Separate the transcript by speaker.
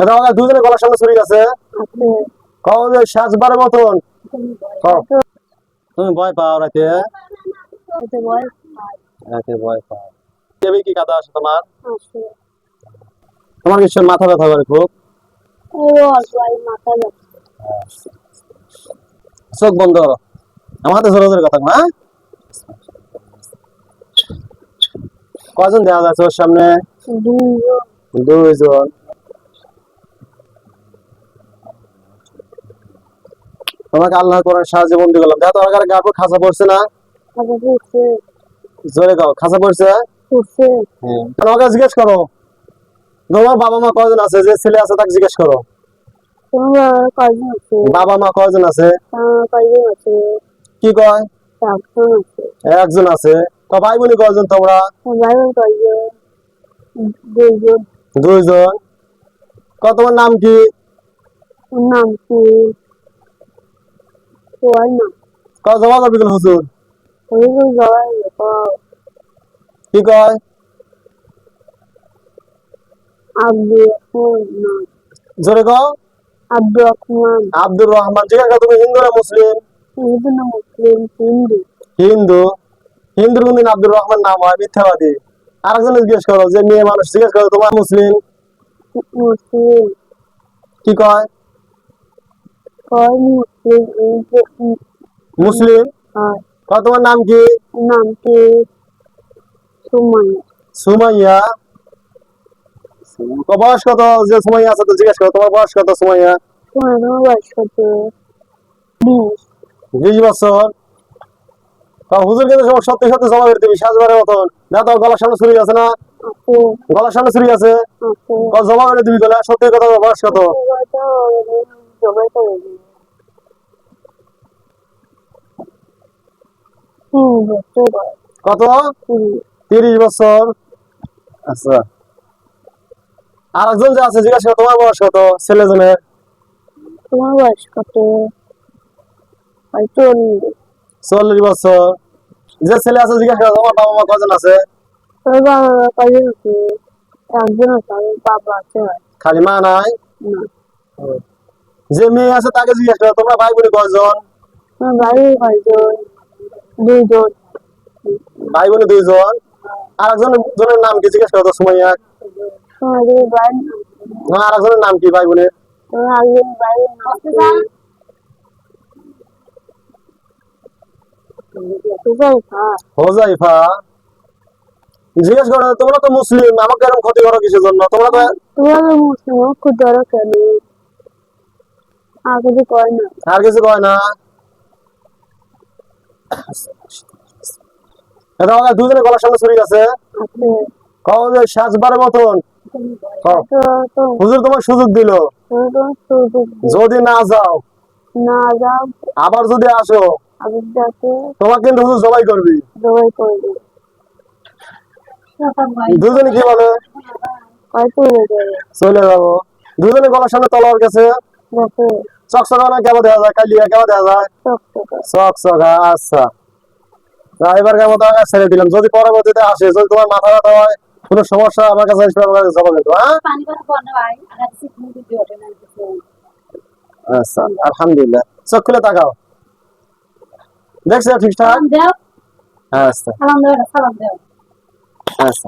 Speaker 1: এটা আমাকে দুজনে গলার সামনে ছুরি আছে
Speaker 2: আছে
Speaker 1: কও যে সাজবার মতন। তুমি ভয় পাও রাতে রাতে ভয় পাও। দেবে কি কাদা আছে তোমার? তোমার কিছু মাথা ব্যথা করে খুব?
Speaker 2: ও অল্প আর মাথা ব্যথা।
Speaker 1: চোখ বন্ধ করো। আমার হাতে জোরে জোরে কথা কও, হ্যাঁ? কজন দেওয়া যাচ্ছে ওর সামনে?
Speaker 2: দুইজন
Speaker 1: দুইজন তোমাকে আল্লাহ করার সাহায্যে বন্দি করলাম। দেখো তোমার কাছে গাপুর খাঁচা পড়ছে না? জোরে গাও খাঁচা পড়ছে?
Speaker 2: পড়ছে।
Speaker 1: আমাকে জিজ্ঞেস করো তোমার বাবা মা কয়জন আছে? যে ছেলে আছে তাকে জিজ্ঞেস করো। বাবা মা কয়জন আছে? কি কয়? একজন আছে। তো ভাই বোন কয়জন তোমরা?
Speaker 2: দুইজন।
Speaker 1: দুইজন। ক তোমার নাম কি?
Speaker 2: নাম কি? ওর নাম
Speaker 1: ক জমা করবি কোন হুজুর কি। কয়? জোরে কও
Speaker 2: আব্দুর রহমান
Speaker 1: আব্দুর রহমান জিজ্ঞাসা করো, তুমি হিন্দু না মুসলিম
Speaker 2: হিন্দু না মুসলিম হিন্দু।
Speaker 1: হিন্দু। হিন্দুর কোনদিন আব্দুর রহমান নাম হয়? মিথ্যাবাদী। আরেকজন জিজ্ঞেস করো যে মেয়ে মানুষ জিজ্ঞেস করো তোমার মুসলিম
Speaker 2: মুসলিম
Speaker 1: কি কয়?
Speaker 2: কয় মুসলিম? এই যে
Speaker 1: মুসলিম?
Speaker 2: আর
Speaker 1: তোমার নাম কি?
Speaker 2: নাম কি? সুমাইয়া।
Speaker 1: সুমাইয়া? বয়স কত? যে সুমাইয়া আছে তো জিজ্ঞেস করো তোমার বয়স কত সুমাইয়া?
Speaker 2: তোমার বয়স কত? বিশ।
Speaker 1: বিশ বছর। তা হুজুর কিন্তু সব সত্যি সত্যি জমা করে দিবি সাজবারের মতন। না তো গলার সামনে ছুরি আছে না? গলার সামনে ছুরি আছে?
Speaker 2: আছে।
Speaker 1: জমা করে দিবি গলা সত্যি কথা বয়স কত?
Speaker 2: কত?
Speaker 1: তিরিশ বছর। আচ্ছা। আর একজন যে আছে জিজ্ঞাসা করো, তোমার বয়স কত? ছেলেজনের
Speaker 2: তোমার বয়স কত? ওই চল্লিশ।
Speaker 1: বছর। যে ছেলে আছে জিজ্ঞাসা তোমার বাবা মা কজন আছে?
Speaker 2: তোর বাবা মা কয়জন আছে? একজন আছে আমার বাবা আছে।
Speaker 1: খালি মা নাই?
Speaker 2: না।
Speaker 1: যে মেয়ে আছে তাকে জিজ্ঞাসা করো তোমার ভাই বোন কয়জন?
Speaker 2: ভাই কয়জন দুইজন।
Speaker 1: ভাই বোন দুইজন? আর একজন জনের নাম কি জিজ্ঞেস করো তো সুমাইয়া?
Speaker 2: তোমার
Speaker 1: আর একজনের নাম কি ভাই বোনের
Speaker 2: হুজাইফা।
Speaker 1: জিজ্ঞেস করো তোমরা তো মুসলিম আমাকে এরকম ক্ষতি করো কিসের জন্য? তোমরা তো
Speaker 2: মুসলিম খুব ধরো কেন? আর কিছু কয় না।
Speaker 1: আর কিছু কয় না। এটা আমাকে দুজনে গলার সামনে ছুরি আছে
Speaker 2: আছে
Speaker 1: কও যে সাজবার মতন। হুজুর তোমার সুযোগ দিল। যদি না যাও।
Speaker 2: না যাও।
Speaker 1: আবার যদি আসো। তোমাকে কিন্তু হুজুর জবাই করবি।
Speaker 2: জবাই
Speaker 1: দুজনে কি বলে?
Speaker 2: চলে যাবে।
Speaker 1: দুজনে গলার সামনে তলোয়ার গেছে। চকচকা না কেমন দেখা যায়? কালিয়া কেমন দেখা যায়?
Speaker 2: চকচকা
Speaker 1: চকচকা আচ্ছা। এবার কেমন দেখা ছেড়ে দিলাম। যদি পরবর্তীতে আসে যদি তোমার মাথা ব্যথা হয় কোনো সমস্যা আমার কাছে আসবে আমার কাছে জমা কিন্তু হ্যাঁ? আচ্ছা আলহামদুলিল্লাহ। চোখ খুলে তাকাও। দেখছ ঠিকঠাক? আচ্ছা। আচ্ছা